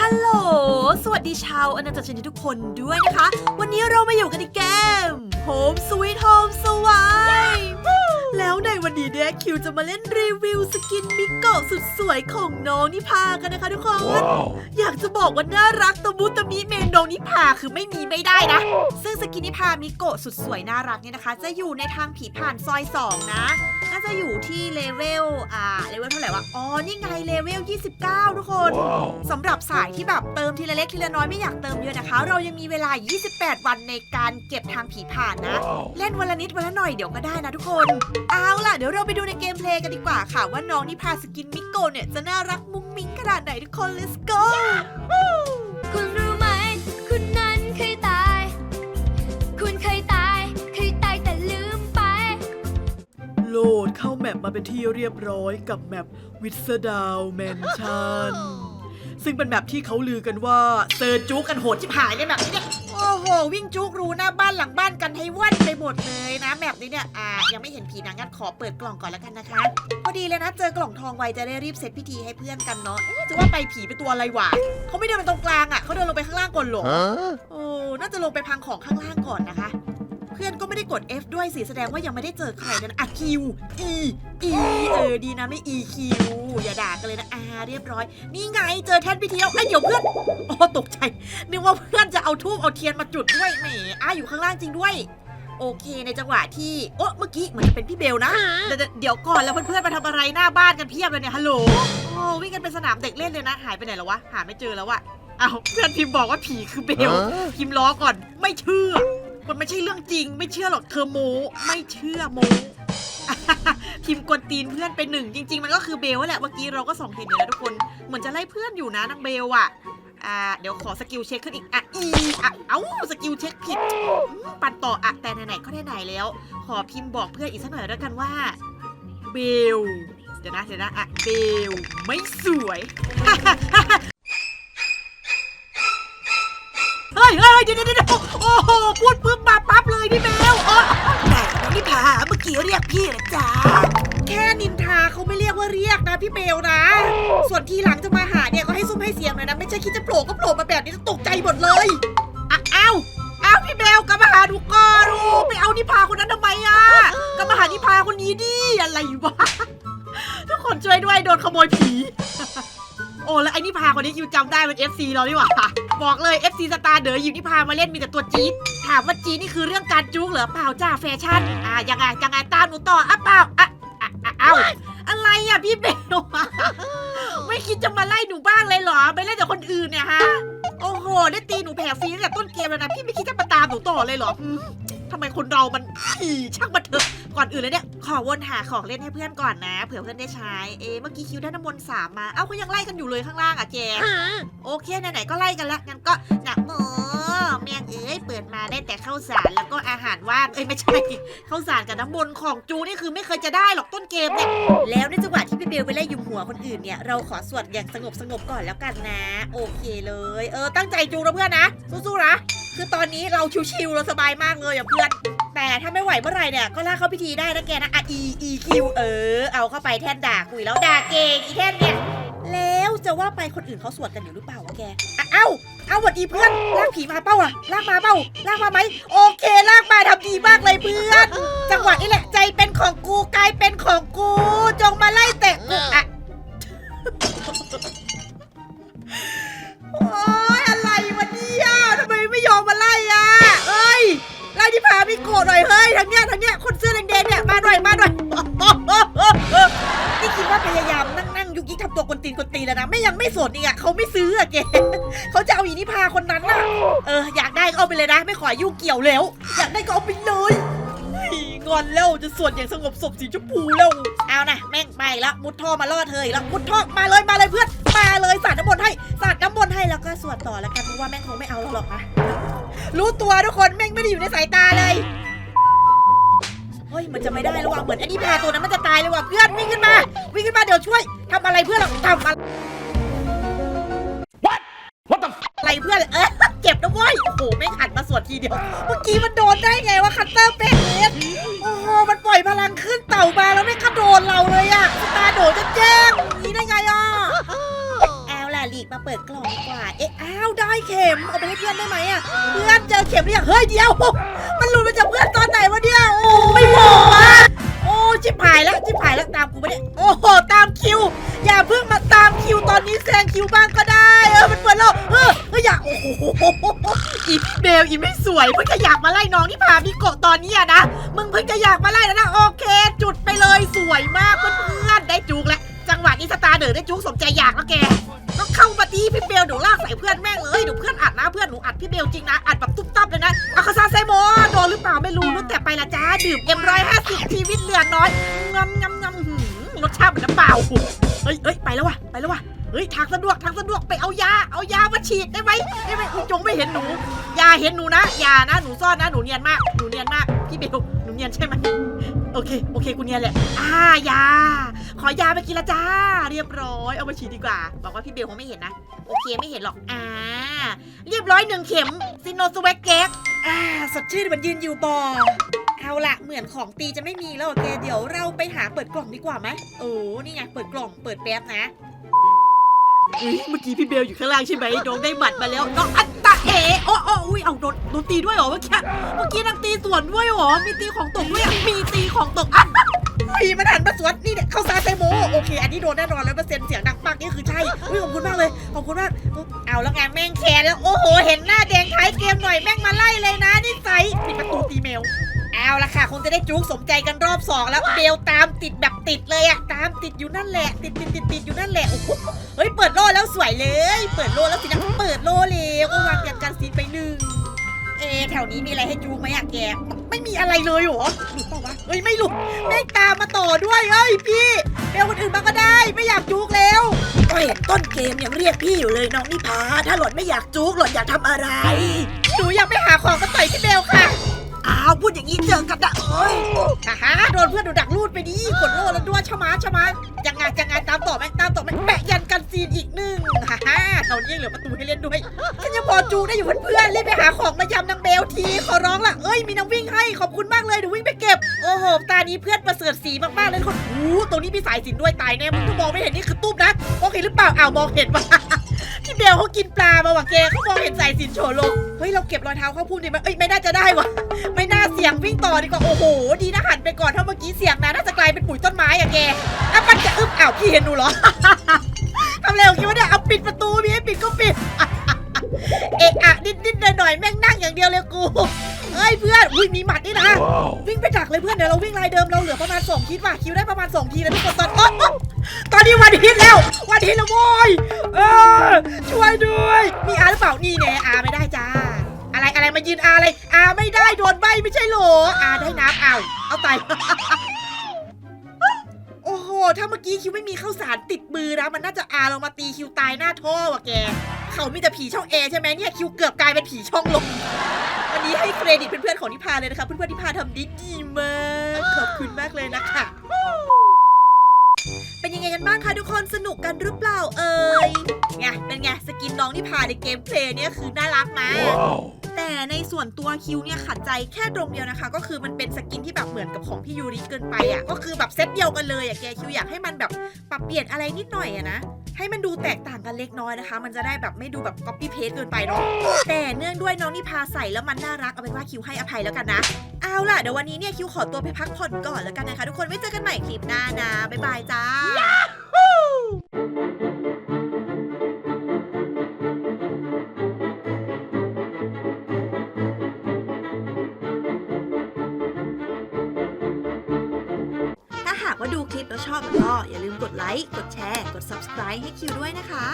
ฮัลโหล สวัสดีชาวอนาจักรชนทุกคนด้วยนะคะ วันนี้เรามาอยู่กันในเกม Home Sweet Home สวาย แล้วในวันนี้เนี่ยคิวจะมาเล่นรีวิวสกินมิโกะสุดสวยของน้องนิพากันนะคะทุกคนอยากจะบอกว่าน่ารักตะมุตะมิเมนน้องนิพาคือไม่มีไม่ได้นะ ซึ่งสกินนิพามิโกะสุดสวยน่ารักเนี่ยนะคะ จะอยู่ในทางผีผ่านซอย 2 นะน่าจะอยู่ที่เลเวลอ่าเลเวลเท่าไหร่วะอ๋อนี่ไงเลเวล 29 ทุกคนสำหรับสายที่แบบเติมทีละเล็กทีละน้อยไม่อยากเติมเยอะนะคะ เรายังมีเวลา 28 วันในการเก็บทางผีผ่านนะเล่นวันละนิดวันละหน่อยเดี๋ยวก็ได้นะทุกคนเอาล่ะ เดี๋ยวเราไปดูในเกมเพลย์กันดีกว่าค่ะ ว่าน้องนิพาสกินมิโกะเนี่ย จะน่ารักมุ้งมิ้งขนาดไหนทุกคน let's go คุณรู้ไหม คุณนั้นเคยตาย คุณเคยตาย เคยตายแต่ลืมไป โหลดเข้าแมปมาเป็นที่เรียบร้อยกับแมปวิสดาวแมนชั่นซึ่งเป็นแมปที่เขาลือกันว่าเซอร์จุกกันโหดชิบหายเนี่ยแบบนี้เนี่ย โอ้โห วิ่งจุกรูหน้าบ้านหลังบ้านกันให้ว่อนไปหมดเลยนะแมปนี้เนี่ยอ่ายังไม่เห็นผีนะงั้นขอเปิดกล่องก่อนแล้วกันนะคะ พอดีเลยนะเจอกล่องทองไวจะได้รีบเซตพิธีให้เพื่อนกันเนาะเอ๊ะจะว่าไปผีเป็นตัวอะไรวะเขาไม่เดินไปตรงกลางอะเขาเดินลงไปข้างล่างก่อนเหรอโอ้น่าจะลงไปพังของข้างล่างก่อนนะคะ เพื่อนก็ไม่ได้กด F ด้วยสิ แสดงว่ายังไม่ได้เจอใครกันนะอะ Q E E เออดีนะไม่ E Q อย่าด่ากันเลยนะอ่าเรียบร้อย นี่ไงเจอแท่นพิธีแล้วไอ้ยเดี๋ยวเพื่อนโอ้ตกใจ นึกว่าเพื่อนจะเอาทูบเอาเทียนมาจุดด้วยแหมอ่าอยู่ข้างล่างจริงด้วย โอเคในจังหวะที่ โอ้เมื่อกี้เหมือนจะเป็นพี่เบลนะเดี๋ยวเดี๋ยวก่อนแล้วเพื่อนๆมาทำอะไรหน้าบ้านกันเพียบเลยเนี่ยฮัลโหลโอ้วิ่งกันเป็นสนามเด็กเล่นเลยนะหายไปไหนแล้ววะหาไม่เจอแล้วอะเอาเพื่อนพิมพ์บอกว่าผีคือเบลพิมพ์ล้อก่อนไม่เชื่อ มันไม่ใช่เรื่องจริง ไม่เชื่อหรอกเธอโมไม่เชื่อโมพิมกวนตีนเพื่อนไปหนึ่งจริง ๆ มันก็คือเบลแหละเมื่อกี้เราก็ส่องเห็นอยู่แล้วทุกคนเหมือนจะไล่เพื่อนอยู่นะนางเบลอะอ่าเดี๋ยวขอสกิลเช็คขึ้นอีกอะอีอะเอ้าสกิลเช็คผิดปันต่ออะแต่ไหนๆก็ไหนๆแล้ว ขอพิมพ์บอกเพื่อนอีกสักหน่อยแล้วกันว่าเบลเดี๋ยวนะเดี๋ยวนะอะเบลไม่สวยเฮ้ยเฮ้ยเดี๋ยวเดี๋ยวเดี๋ยวโอ้โห นะพี่เบลนะ ส่วนทีหลังจะมาหาเนี่ยก็ให้ซุ้มให้เสียงหน่อยนะ ไม่ใช่คิดจะโผล่ก็โผล่มาแบบนี้จะตกใจหมดเลยอะอ้าวอ้าวพี่เบลกลับมาหาดูก่อนโอ้ไปเอานิพาคนนั้นทำไมอะกลับมาหานิพาคนนี้ดิอะไรวะทุกคนช่วยด้วยโดนขโมยผี โอ้แล้วไอ้นิพาคนนี้คิวจำได้เป็น FC เราดีกว่าบอกเลย FC สตาร์เด๋ออยู่นิพามาเล่นมีแต่ตัวจี๊ดถามว่าจี๊ดนี่คือเรื่องการจุกเหรอเปล่าจ้าแฟชั่นอ่ายังไงยังไงตามหนูต่ออะเปล่าอะอะอะเอ้าอะไรอะ พี่เบลไม่คิดจะมาไล่หนูบ้างเลยเหรอไปเล่นแต่คนอื่นเนี่ยฮะ โอ้โห ได้ตีหนูแผ่ฟรีตั้งแต่ต้นเกมแล้วนะ พี่ไม่คิดจะมาตามหนูต่อเลยเหรออืม ทำไมคนเรามันอีช่างมันเถอะก่อนอื่นเลยเนี่ย ขอวนหาของเล่นให้เพื่อนก่อนนะ เผื่อเพื่อนได้ใช้ เอะเมื่อกี้คิวได้น้ำมนต์สามมา เอ้าเขายังไล่กันอยู่เลยข้างล่างอะแกโอเคไหนๆก็ไล่กันละงั้นก็หนักโมเมียงเอ้ยเปิดมาได้แต่ข้าวสารแล้วก็อาหารว่างเอ้ยไม่ใช่ข้าวสารกับน้ำมนต์ของจูนี่คือไม่เคยจะได้หรอกต้นเกมเนี่ยแล้วในจังหวะที่พี่เบลไปไล่ยุมหัวคนอื่นเนี่ยเราขอสวดอย่างสงบสงบก่อนแล้วกันนะ โอเคเลย เออตั้งใจจูนะเพื่อนนะสู้ๆนะ คือตอนนี้เราชิวๆเราสบายมากเลยอะเพื่อน แต่ถ้าไม่ไหวเมื่อไหร่เนี่ยก็ลากเข้าพิธีได้นะแกนะอะ E E Q เออ เอาเข้าไปแท่นด่าคุยแล้วด่าเก่งอีแท่นเนี่ยแล้วจะว่าไปคนอื่นเขาสวดกันอยู่หรือเปล่าวะแกอะเอ้าเอาหวัดดีเพื่อนลากผีมาเป้าอะลากมาเป้าลากมาไหมโอเคลากมาทำดีมากเลยเพื่อนจังหวะนี้แหละใจเป็นของกูกลายเป็นของกู จงมาไล่เตะกูอะ ไม่ยอมมาไล่อะเอ้ยไล่ที่พาพี่โกรธหน่อยเฮ้ยทางเนี้ยทางเนี้ยคนเสื้อแดงๆเนี่ยมาหน่อยมาหน่อยนี่คิดว่าพยายามนั่งนั่งยุกยิกทำตัวกวนตีนกวนตีนแล้วนะไม่ยังไม่สนอีกอะเขาไม่ซื้ออะเกเขาจะเอาอีนิพาคนนั้นน่ะเอออยากได้ก็เอาไปเลยนะ ไม่ขอยุ่งเกี่ยวแล้ว อยากได้ก็เอาไปเลยเฮ้ยงอนแล้วจะสวดอย่างสงบศพสีชมพูแล้วเอานะแม่งไปละมุดท่อมาล่อเธออีกแล้วมุดท่อมาเลยมาเลยเพื่อนมาเลยสาดน้ำมนต์ให้สาด น้ำมนต์ให้แล้วก็สวดต่อแล้วกันเพราะว่าแม่งคงไม่เอาเราหรอกนะ รู้ตัวทุกคนแม่งไม่ได้อยู่ในสายตาเลย เฮ้ยมันจะไม่ได้แล้วว่ะเหมือนไอ้นี่แพรตัวนั้นมันจะตายเลยว่ะเพื่อนวิ่งขึ้นมา วิ่งขึ้นมาเดี๋ยวช่วยทำอะไรเพื่อนเราทำอะไร What the f- อะไรเพื่อนเออเจ็บนะเว้ยโอ้โหไม่งหันมาสวดทีเดียว เมื่อกี้มันโดนได้ไงวะคัตเตอร์เป็ดเล็โอ้โหมันปล่อยพลังขึ้นเต่ามาแล้วไม่งกระโดดเราเลยอะ มาเปิดกล่องดีกว่า เอ๊ะ อ้าว ได้เข็ม เอาไปให้เพื่อนได้ไหมอะเพื่อนเจอเข็มหรือยัง เฮ้ยเดียว มันหลุดมาจากเพื่อนตอนไหนวะเนี่ย โอ้ไม่บอกอะโอ้ ชิบหายแล้วชิบหายแล้วตามกูไม่ได้โอ้โห ตามคิว อย่าเพิ่งมาตามคิวตอนนี้แซงคิวบ้างก็ได้ เออ มันเปิดแล้วเออเอออย่า โอ้โห อีพี่เบลอีไม่สวยเพิ่งจะอยากมาไล่น้องที่พาพี่โกะตอนนี้อะนะ มึงเพิ่งจะอยากมาไล่แล้วนะ โอเค จุดไปเลยสวยมากเพื่อนๆได้จุกแล้วจังหวะนี้สตาร์เดอร์ได้จุกสมใจอยากแล้วแก ต้องเข้ามาดีพี่เบลเดี๋ยวลากใส่เพื่อนแม่งเลยเดี๋ยวเพื่อนอัดนะเพื่อนหนูอัดพี่เบลจริงนะอัดแบบตุ๊บตับเลยนะอาคาซาไซโมโดนหรือเปล่าไม่รู้นู้แต่ไปละจ้าดื่มเอ็มร้อยห้าสิบชีวิตเหลือน้อยงำงำงำหืมรสชาติเหมือนน้ำเปล่าเฮ้ยเฮ้ยไปแล้ววะไปแล้ววะเฮ้ยทางสะดวกทางสะดวกไปเอายาเอายามาฉีดได้ไหมได้ไหมอุจงไม่เห็นหนูยาเห็นหนูนะยานะหนูซ่อนนะหนูเนียนมากหนูเนียนมากพี่เบลหนูเนียนใช่ไหม โอเค โอเคกูเนียนแหละ อ่ายา ขอยาไปกินละจ้า เรียบร้อย เอามาฉีดดีกว่า บอกว่าพี่เบลคงไม่เห็นนะ โอเคไม่เห็นหรอก อ่า เรียบร้อยหนึ่งเข็มซิโนสเวกเก๊กอ่า สดชื่นมันยืนอยู่บอเอาละเหมือนของตีจะไม่มีแล้วโอเค เดี๋ยวเราไปหาเปิดกล่องดีกว่าไหมโอ้นี่ไง เปิดกล่อง เปิดแป๊บนะ อุ๊ยเมื่อกี้พี่เบลอยู่ข้างล่างใช่ไหมน้องได้บัตรมาแล้วน้องอัตตาเอโอ้โอ้อุ้ยเอาโดนโดนตีด้วยเหรอเมื่อกี้เมื่อกี้นางตีสวนด้วยเหรอมีตีของตกด้วยอะมีตีของตกอะปีมันหันมาสวนนี่เนี่ยเข้าซาไซโมโอเค อันนี้โดนแน่นอนแล้วเปอร์เซ็นต์เสียงดังปักนี่คือใช่อุ้ยขอบคุณมากเลยขอบคุณมากเอาแล้วไงแม่งแคนแล้วโอ้โหเห็นหน้าแดงท้ายเกมหน่อยแม่งมาไล่เลยนะนี่ใสปิดประตูตีเมล เอาละค่ะคงจะได้จุกสมใจกันรอบสองแล้วเบลตามติดแบบติดเลยอะตามติดอยู่นั่นแหละ ติดติดติดติดอยู่นั่นแหละโอ้โหเฮ้ยเปิดโล่แล้วสวยเลย เปิดโล่แล้วสินะเปิดโล่เลยก็วางยันกันซีนไปหนึ่งเอแถวนี้มีอะไรให้จูงไหมอะแกไม่มีอะไรเลยเหรอหลุดเปล่าวะเฮ้ยไม่หลุดแม่งตามมาต่อด้วยเฮ้ยพี่เบลคนอื่นมาก็ได้ไม่อยากจูกแล้วก็เห็นต้นเกมยังเรียกพี่อยู่เลยน้องนิพาถ้าหล่อนไม่อยากจูกหล่อนอยากทำอะไรหนูอยากไปหาของมาต่อยพี่เบลค่ะาวพูดอย่างนี้เจอกันนะเอ้ยฮ่าฮ่าโดนเพื่อนโดนดักลูดไปดิกดโล่แล้วด้วยชะมาชะมายังไงยังไงตามต่อไหมตามต่อไหมแปะยันกันซีนอีกหนึ่งฮ่าฮ่าเราเนี่ยเหลือประตูให้เล่นด้วยฉันยังพอจูได้อยู่เพื่อนๆรีบไปหาของมายำนางเบลทีขอร้องละเอ้ยมีน้ำวิ่งให้ขอบคุณมากเลยเดี๋ยววิ่งไปเก็บโอ้โหตานี้เพื่อนประเสริฐสีมากๆเลยคนโอ้ตรงนี้มีสายสินด้วยตายแน่มึงมองไม่เห็นนี่คือตุ้มนะมองเห็นหรือเปล่าอ้าวมองเห็นว่ะ พี่เบลเขากินปลามาว่ะแกเขามองเห็นสายสินโฉลงเฮ้ยเราเก็บรอยเท้าเข้าพุ่มดีไหมเอ้ยไม่น่าจะได้ว่ะ ไม่น่าเสี่ยงวิ่งต่อดีกว่าโอ้โห ดีนะหันไปก่อนถ้าเมื่อกี้เสี่ยงนะน่าจะกลายเป็นปุ๋ยต้นไม้อะแกอะมันจะอึ้บอ้าวพี่เห็นหนูเหรอทำเร็วคิดว่าเนี่ยเอาปิดประตูมีให้ปิดก็ปิด เอะอะนิดนิดหน่อยหน่อยๆแม่งนั่งอย่างเดียวเลยกู อ้ยเพื่อนอุ้ยมีหมัดนี่นะวิ่งไปดักเลยเพื่อนเดี๋ยวเราวิ่งลายเดิมเราเหลือประมาณสองคิดว่ะคิวได้ประมาณสองทีแล้วทุกคนตอนโอ๊ะโอ๊ะตอนนี้วันฮิตแล้ววันฮิตแล้วโว้ยเออช่วยด้วยมีอาหรือเปล่านี่แน่อาไม่ได้จ้าอะไรอะไรมายืนอาอะไรอาไม่ได้โดนใบไม่ใช่เหรออาได้น้ำเอาเอาตายโอ้โหถ้าเมื่อกี้คิวไม่มีข้าวสารติดมือนะมันน่าจะอาลงมาตีคิวตายหน้าท่อว่ะแก เขามีแต่ผีช่องเอใช่ไหมเนี่ยคิวเกือบกลายเป็นผีช่องลมวันนี้ให้เครดิตเพื่อนๆของนิพาเลยนะคะเพื่อนๆนิพาทำดีดีมากขอบคุณมากเลยนะคะเป็นยังไงกันบ้างคะทุกคนสนุกกันหรือเปล่าเอ่ยไงเป็นไงสกินน้องนิพาในเกมเพลย์เนี่ยคือน่ารักมากแต่ในส่วนตัวคิวเนี่ยขัดใจแค่ตรงเดียวนะคะ ก็คือมันเป็นสกินที่แบบเหมือนกับของพี่ยูริเกินไปอะก็คือแบบเซตเดียวกันเลยอะแกคิวอยากให้มันแบบปรับเปลี่ยนอะไรนิดหน่อยอะนะ ให้มันดูแตกต่างกันเล็กน้อยนะคะ มันจะได้แบบไม่ดูแบบก๊อปปี้เพจเกินไปเนาะแต่เนื่องด้วยน้องนิพาใส่แล้วมันน่ารักเอาเป็นว่าคิวให้อภัยแล้วกันนะ เอาล่ะเดี๋ยววันนี้เนี่ยคิวขอตัวไปพักผ่อนก่อนแล้วกันนะคะ ทุกคนไว้เจอกันใหม่คลิปหน้านะบ๊ายบายจ้า ว่าดูคลิปแล้วชอบแล้วก็อย่าลืมกดไลค์ กดแชร์ กด subscribe ให้คิวด้วยนะคะ